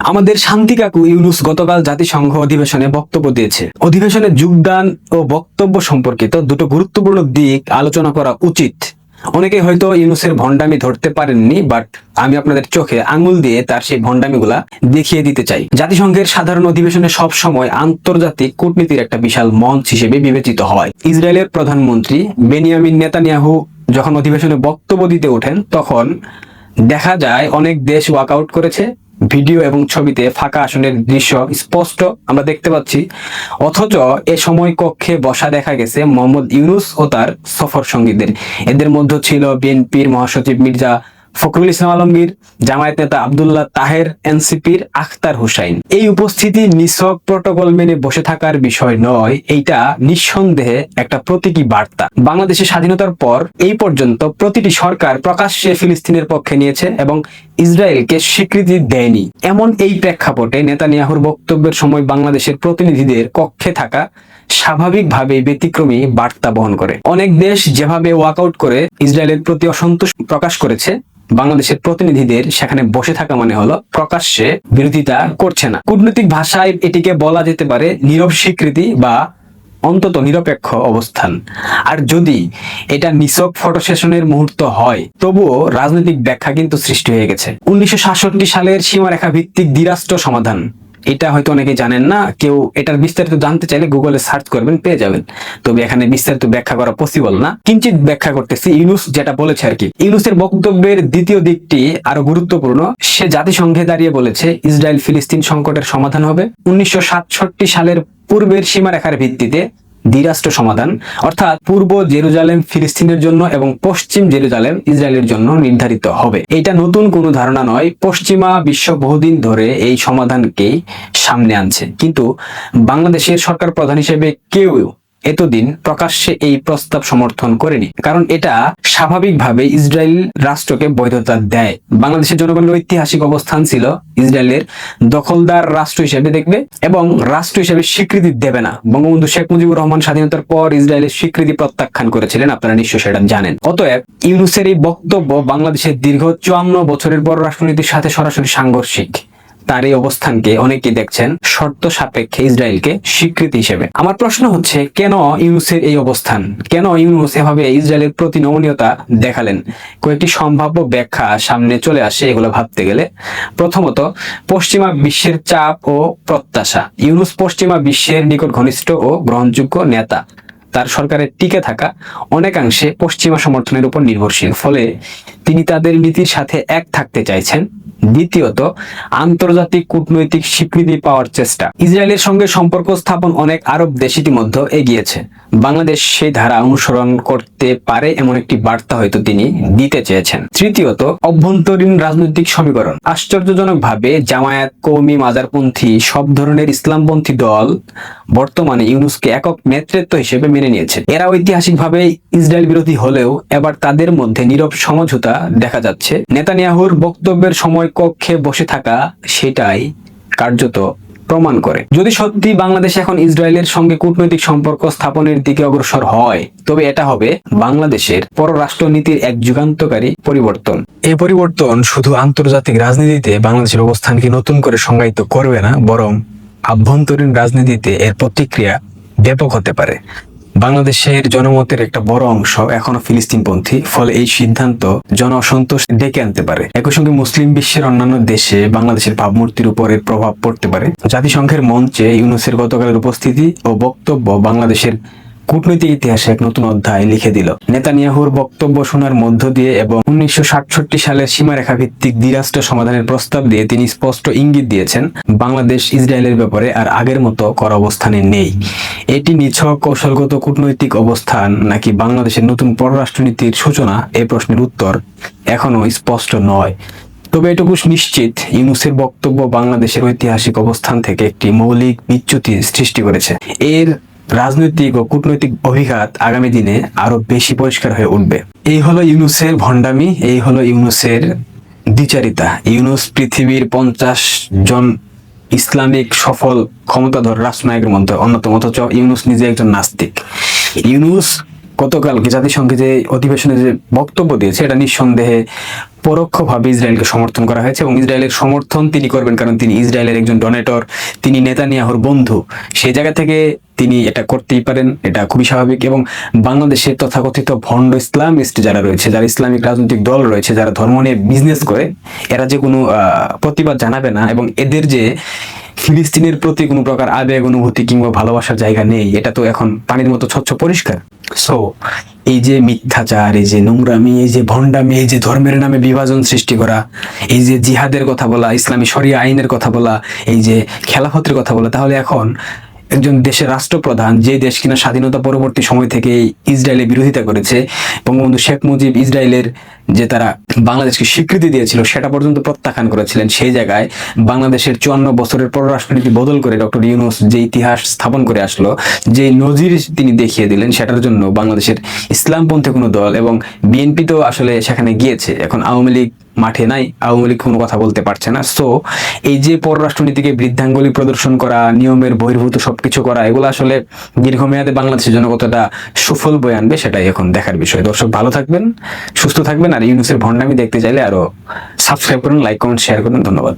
আমাদের শান্তি কাকু ইউনুস গতকাল জাতিসংঘ অধিবেশনে বক্তব্য দিয়েছে। অধিবেশনে যোগদান ও বক্তব্য সম্পর্কিত দুটো গুরুত্বপূর্ণ দিক আলোচনা করা উচিত। অনেকে হয়তো ইউনুসের ভণ্ডামি ধরতে পারেননি, বাট আমি আপনাদের চোখে আঙুল দিয়ে তার সেই ভণ্ডামিগুলা দেখিয়ে দিতে চাই। জাতিসংঘের সাধারণ অধিবেশনে সব সময় আন্তর্জাতিক কূটনীতির একটা বিশাল মঞ্চ হিসেবে বিবেচিত হয়। ইসরায়েলের প্রধানমন্ত্রী বেনিয়ামিন নেতানিয়াহু যখন অধিবেশনে বক্তব্য দিতে ওঠেন, তখন দেখা যায় অনেক দেশ ওয়াকআউট করেছে ভিডিও এবং ছবিতে ফাঁকা আসনের দৃশ্য স্পষ্ট আমরা দেখতে পাচ্ছি। অথচ এ সময় কক্ষে বসা দেখা গেছে মোহাম্মদ ইউনুস ও তার সফর সঙ্গীদের এদের মধ্যে ছিল বিএনপির মহাসচিব মির্জা ফখরুল ইসলাম আলমগীর, জামায়াত নেতা আব্দুল্লাহ তাহের, এনসিপির আখতার হুসাইন। এই উপস্থিতি নিছক প্রটোকল মেনে বসে থাকার বিষয় নয়, এইটা নিঃসন্দেহে একটা প্রতীকী বার্তা। বাংলাদেশের স্বাধীনতার পর এই পর্যন্ত প্রতিটি সরকার প্রকাশ্যে ফিলিস্তিনের পক্ষে নিয়েছে এবং ইসরায়েলকে স্বীকৃতি দেয়নি। এমন এই প্রেক্ষাপটে নেতানিয়াহুর বক্তব্যের সময় বাংলাদেশের প্রতিনিধিদের কক্ষে থাকা স্বাভাবিকভাবেই ব্যতিক্রমী বার্তা বহন করে। অনেক দেশ যেভাবে ওয়াকআউট করে ইসরায়েলের প্রতি অসন্তোষ প্রকাশ করেছে বাংলাদেশের প্রতিনিধিদের সেখানে বসে থাকা মানে হলো প্রকাশ্যে বিরোধিতা করছে না। কূটনৈতিক ভাষায় এটিকে বলা যেতে পারে নীরব স্বীকৃতি বা অন্তত নিরপেক্ষ অবস্থান। আর যদি এটা নিছক ফটো সেশনের মুহূর্ত হয়, তবুও রাজনৈতিক ব্যাখ্যা কিন্তু সৃষ্টি হয়ে গেছে। উনিশশো সাতষট্টি সালের সীমারেখা ভিত্তিক দ্বিরাষ্ট্র সমাধান। এটা হয়তো অনেকে জানেন না, কেউ এটার বিস্তারিত জানতে চাইলে গুগলে সার্চ করবেন, পেয়ে যাবেন। তবে এখানে বিস্তারিত ব্যাখ্যা করা পসিবল না। কিঞ্চিত ব্যাখ্যা করতেছি ইউনুস যেটা বলেছে আর কি। ইউনুসের বক্তব্যের দ্বিতীয় দিকটি আরও গুরুত্বপূর্ণ। সে জাতিসংঘে দাঁড়িয়ে বলেছে ইসরায়েল ফিলিস্তিন সংকটের সমাধান হবে। উনিশশো সাতষট্টি সালের পূর্বের সীমারেখার ভিত্তিতে দ্বিরাষ্ট্র সমাধান, অর্থাৎ পূর্ব জেরুজালেম, ফিলিস্তিনের জন্য এবং পশ্চিম জেরুজালেম, ইসরায়েলের জন্য নির্ধারিত হবে। এটা নতুন কোনো ধারণা নয়। পশ্চিমা বিশ্ব বহুদিন ধরে এই সমাধানকেই সামনে আনছে। কিন্তু বাংলাদেশের সরকার প্রধান হিসেবে কেউ এতদিন প্রকাশ্যে এই প্রস্তাব সমর্থন করেনি, কারণ এটা স্বাভাবিকভাবে ইসরায়েল রাষ্ট্রকে বৈধতা দেয়। বাংলাদেশের জনগণের ঐতিহাসিক অবস্থান ছিল ইসরায়েলের দখলদার রাষ্ট্র হিসেবে দেখবে এবং রাষ্ট্র হিসেবে স্বীকৃতি দেবে না। বঙ্গবন্ধু শেখ মুজিবুর রহমান স্বাধীনতার পর ইসরায়েলের স্বীকৃতি প্রত্যাখ্যান করেছিলেন, আপনারা নিশ্চয় সেটা জানেন। অতএব ইউনুসের এই বক্তব্য বাংলাদেশের দীর্ঘ চুয়ান্ন বছরের পর রাষ্ট্রনীতির সাথে সরাসরি সাংঘর্ষিক। তার এই অবস্থানকে অনেকে দেখছেন শর্ত সাপেক্ষে ইসরায়েলকে স্বীকৃতি হিসেবে। আমার প্রশ্ন হচ্ছে, কেন ইউনুসের এই অবস্থান? কেন ইউনুস এভাবে ইসরায়েলের প্রতি নমনীয়তা দেখালেন? কয়েকটি সম্ভাব্য ব্যাখ্যা সামনে চলে আসে এগুলো ভাবতে গেলে। প্রথমত, পশ্চিমা বিশ্বের চাপ ও প্রত্যাশা। ইউনুস পশ্চিমা বিশ্বের নিকট ঘনিষ্ঠ ও গ্রহণযোগ্য নেতা। তার সরকারের টিকে থাকা অনেকাংশে পশ্চিমা সমর্থনের উপর নির্ভরশীল। ফলে তিনি তাদের নীতির সাথে এক থাকতে চাইছেন। দ্বিতীয়ত, আন্তর্জাতিক কূটনৈতিক স্বীকৃতি পাওয়ার চেষ্টা। ইসরায়েলের সঙ্গে সম্পর্ক স্থাপন অনেক আরব দেশ ইতিমধ্যে এগিয়েছে। বাংলাদেশ সেই ধারা অনুসরণ করতে পারে এমন একটি বার্তা হয়তো তিনি দিতে চেয়েছেন। তৃতীয়ত, অভ্যন্তরীণ রাজনৈতিক সমীকরণ। আশ্চর্যজনকভাবে জামায়াত কৌমি মাজারপন্থী সব ধরনের ইসলামপন্থী দল বর্তমানে ইউনুসকে একক নেতৃত্ব হিসেবে মেনে নিয়েছে। এরা ঐতিহাসিকভাবে ইসরায়েল বিরোধী হলেও এবার তাদের মধ্যে নীরব সমঝোতা দেখা যাচ্ছে। নেতানিয়াহুর বক্তব্যের সময় কক্ষে বসে থাকা সেটাই কার্যত প্রমাণ করে। যদি সত্যি বাংলাদেশ এখন ইসরায়েলের সঙ্গে কূটনৈতিক সম্পর্ক স্থাপনের দিকে অগ্রসর হয়, তবে এটা হবে বাংলাদেশের পররাষ্ট্রনীতির এক যুগান্তকারী পরিবর্তন। এ পরিবর্তন শুধু আন্তর্জাতিক রাজনীতিতে বাংলাদেশের অবস্থানকে নতুন করে সংজ্ঞায়িত করবে না, বরং আভ্যন্তরীণ রাজনীতিতে এর প্রতিক্রিয়া ব্যাপক হতে পারে। বাংলাদেশের জনমতের একটা বড় অংশ এখনও ফিলিস্তিনপন্থী, ফলে এই সিদ্ধান্ত জন অসন্তোষ ডেকে আনতে পারে। একই সঙ্গে মুসলিম বিশ্বের অন্যান্য দেশে বাংলাদেশের ভাবমূর্তির উপর প্রভাব পড়তে পারে। জাতিসংঘের মঞ্চে ইউনুসের গতকালের উপস্থিতি ও বক্তব্য বাংলাদেশের কূটনৈতিক ইতিহাসে এক নতুন অধ্যায় লিখে দিল। নেতানিয়াহুর বক্তব্য শোনার মধ্য দিয়ে এবং উনিশশো সালের সীমারেখা ভিত্তিক দ্বিরাষ্ট্র সমাধানের প্রস্তাব দিয়ে তিনি স্পষ্ট ইঙ্গিত দিয়েছেন, বাংলাদেশ ইসরায়েলের ব্যাপারে আর আগের মতো কর অবস্থানে নেই। এটি নিছক কৌশলগত কূটনৈতিক অবস্থান নাকি বাংলাদেশের নতুন পররাষ্ট্রনীতির সূচনা? এ প্রশ্নের উত্তর এখনও স্পষ্ট নয়। তবে এটুকু নিশ্চিত, ইউনুসের বক্তব্য বাংলাদেশের ঐতিহাসিক অবস্থান থেকে একটি মৌলিক বিচ্যুতি সৃষ্টি করেছে। এর রাজনৈতিক ও কূটনৈতিক অভিঘাত আগামী দিনে আরও বেশি পরিষ্কার হয়ে উঠবে। এই হলো ইউনুসের ভণ্ডামি, এই হলো ইউনুসের দ্বিচারিতা। ইউনুস পৃথিবীর পঞ্চাশ জন ইসলামিক সফল ক্ষমতাধর রাষ্ট্রনায়কের মধ্যে অন্যতম, অথচ ইউনুস নিজে একজন নাস্তিক। ইউনুস গতকালকে জাতিসংঘে যে অধিবেশনে যে বক্তব্য দিয়েছে, এটা নিঃসন্দেহে পরোক্ষভাবে ইসরায়েলকে সমর্থন করা হয়েছে এবং ইসরায়েলের সমর্থন তিনি করবেন কারণ তিনি ইসরায়েলের একজন ডোনেটর, তিনি নেতানিয়াহুর বন্ধু। সেই জায়গা থেকে তিনি এটা করতেই পারেন, এটা খুবই স্বাভাবিক এবং বাংলাদেশে তথাকথিত ভণ্ড ইসলামিস্ট যারা রয়েছে, যারা ইসলামিক রাজনৈতিক দল রয়েছে, যারা ধর্ম নিয়ে বিজনেস করে, এরা যে কোনো প্রতিবাদ জানাবে না এবং এদের যে ফিলিস্তিনের প্রতি কোনো প্রকার আবেগ, অনুভূতি কিংবা ভালোবাসার জায়গা নেই। এটা তো এখন পানির মতো স্বচ্ছ পরিষ্কার। সো এই যে মিথ্যাচার, এই যে নোংরামি, এই যে ভণ্ডামি, এই যে ধর্মের নামে বিভাজন সৃষ্টি করা, এই যে জিহাদের কথা বলা, ইসলামী শরিয়া আইনের কথা বলা, এই যে খেলাফতের কথা বলা, তাহলে এখন একজন দেশের রাষ্ট্রপ্রধান যে দেশ কিনা স্বাধীনতা পরবর্তী সময় থেকে ইসরায়েলের বিরোধিতা করেছে, বঙ্গবন্ধু শেখ মুজিব ইসরায়েলের যে তারা বাংলাদেশকে স্বীকৃতি দিয়েছিল, সেটা পর্যন্ত প্রত্যাখ্যান করেছিলেন। সেই জায়গায় বাংলাদেশের চুয়ান্ন বছরের পররাষ্ট্রনীতি বদল করে ডক্টর ইউনুস যে ইতিহাস স্থাপন করে আসলো, যে নজির তিনি দেখিয়ে দিলেন, সেটার জন্য বাংলাদেশের ইসলামপন্থী কোনো দল এবং বিএনপি তো আসলে সেখানে গিয়েছে, এখন আওয়ামী লীগ মাঠে নাই, আওয়ামী লীগ কোনো কথা বলতে পারছে না। সো এই যে পররাষ্ট্রনীতিকে বৃদ্ধাঙ্গুলি প্রদর্শন করা, নিয়মের বহির্ভূত সবকিছু করা, এগুলো আসলে দীর্ঘমেয়াদে বাংলাদেশের জন্য কতটা সুফল বয়ে আনবে, সেটাই এখন দেখার বিষয়। দর্শক, ভালো থাকবেন, সুস্থ থাকবেন, আর ইউনুসের ভণ্ডামি দেখতে চাইলে আরও সাবস্ক্রাইব করুন লাইক কমেন্ট শেয়ার করুন ধন্যবাদ।